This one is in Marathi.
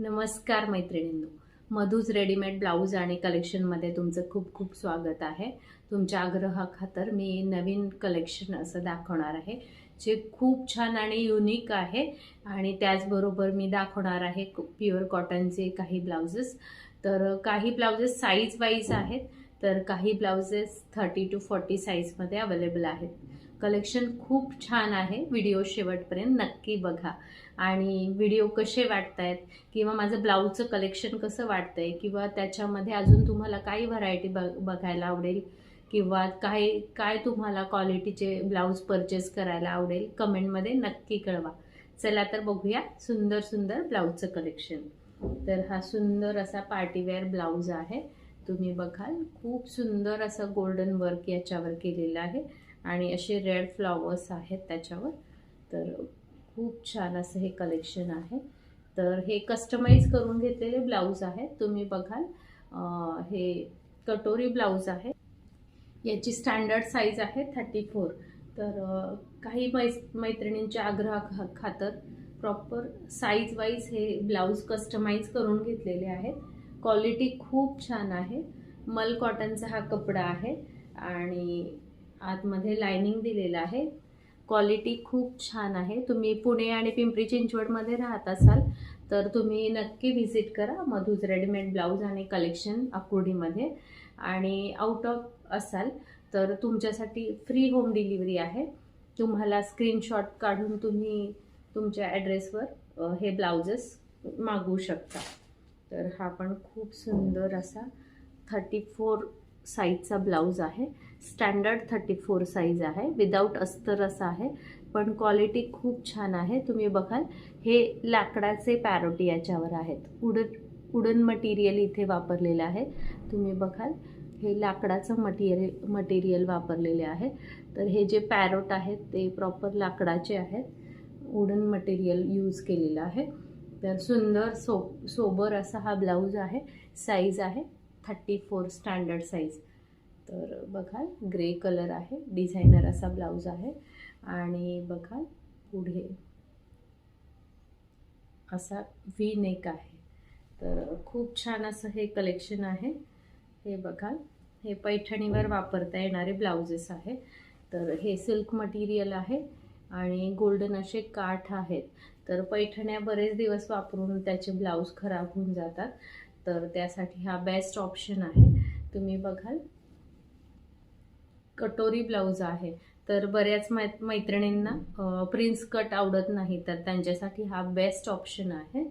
नमस्कार मैत्रिणींनो. मधूच रेडीमेड ब्लाऊज आणि कलेक्शनमध्ये तुमचं खूप खूप स्वागत आहे. तुमच्या आग्रहाखातर मी नवीन कलेक्शन असं दाखवणार आहे जे खूप छान आणि युनिक आहे. आणि त्याचबरोबर मी दाखवणार आहे प्युअर कॉटनचे काही ब्लाउजेस. तर काही ब्लाउजेस साईज वाईज आहेत तर काही ब्लाउजेस थर्टी टू फोर्टी साईजमध्ये अवेलेबल आहेत. कलेक्शन खूप छान आहे. व्हिडिओ शेवटपर्यंत नक्की बघा. आणि व्हिडिओ कसे वाटत आहेत किंवा माझं ब्लाऊजचं कलेक्शन कसं वाटतं आहे किंवा त्याच्यामध्ये अजून तुम्हाला काही व्हरायटी बघ बघायला आवडेल? किंवा काय काय तुम्हाला क्वालिटीचे ब्लाऊज परचेस करायला आवडेल? कमेंटमध्ये नक्की कळवा. चला तर बघूया सुंदर सुंदर ब्लाऊजचं कलेक्शन. तर हा सुंदर असा पार्टीवेअर ब्लाऊज आहे. तुम्ही बघाल खूप सुंदर असं गोल्डन वर्क याच्यावर केलेलं आहे. आणि असे रेड फ्लॉवर्स आहेत त्याच्यावर. तर खूप छान असं हे कलेक्शन आहे. तर हे कस्टमाइज करून घेतलेले ब्लाऊज आहेत. तुम्ही बघाल हे कटोरी ब्लाऊज आहे. याची स्टँडर्ड साईज आहे थर्टी फोर तर काही मै मैत्रिणींच्या आग्रहा खा खातर प्रॉपर साईज वाईज हे ब्लाऊज कस्टमाइज करून घेतलेले आहेत. क्वालिटी खूप छान आहे. मल कॉटनचा हा कपडा आहे. आणि आतमध्ये लायनिंग दिलेलं आहे. क्वालिटी खूप छान आहे. तुम्ही पुणे आणि पिंपरी चिंचवडमध्ये राहत असाल तर तुम्ही नक्की व्हिजिट करा मधूज रेडीमेड ब्लाऊज आणि कलेक्शन अकुर्डीमध्ये आणि आउट ऑफ असाल तर तुमच्यासाठी फ्री होम डिलिव्हरी आहे. तुम्हाला स्क्रीनशॉट काढून तुम्ही तुमच्या ॲड्रेसवर हे ब्लाउजेस मागवू शकता. तर हा पण खूप सुंदर असा थर्टी फोर साईजचा ब्लाऊज आहे. स्टँडर्ड थर्टी फोर साईज आहे. विदाऊट अस्तर असा आहे. पण क्वालिटी खूप छान आहे. तुम्ही बघाल हे लाकडाचे पॅरोटी याच्यावर आहेत. उडन उडन मटेरियल इथे वापरलेलं आहे. तुम्ही बघाल हे लाकडाचं मटेरियल मटेरियल वापरलेले आहे. तर हे जे पॅरोट आहेत ते प्रॉपर लाकडाचे आहेत. वुडन मटेरियल यूज केलेलं आहे. तर सुंदर सो सोबर असा हा ब्लाऊज आहे. साईज आहे. थर्टी फोर स्टँडर्ड साईज तर बघाल ग्रे कलर आहे डिझायनर असा ब्लाऊज आहे. आणि बघाल पुढे असा व्ही नेक आहे. तर खूप छान असं हे कलेक्शन आहे. हे बघाल हे पैठणीवर वापरता येणारे ब्लाउजेस आहे. तर हे सिल्क मटेरियल आहे आणि गोल्डन असे काठ आहेत. तर पैठण्या बरेच दिवस वापरून त्याचे ब्लाऊज खराब होऊन जातात. तर त्यासाठी हा बेस्ट ऑप्शन आहे. तुम्ही बघाल. कटोरी ब्लाऊज आहे. तर बऱ्याच मै मैत्रिणींना प्रिन्स कट आवडत नाही तर त्यांच्यासाठी हा बेस्ट ऑप्शन आहे.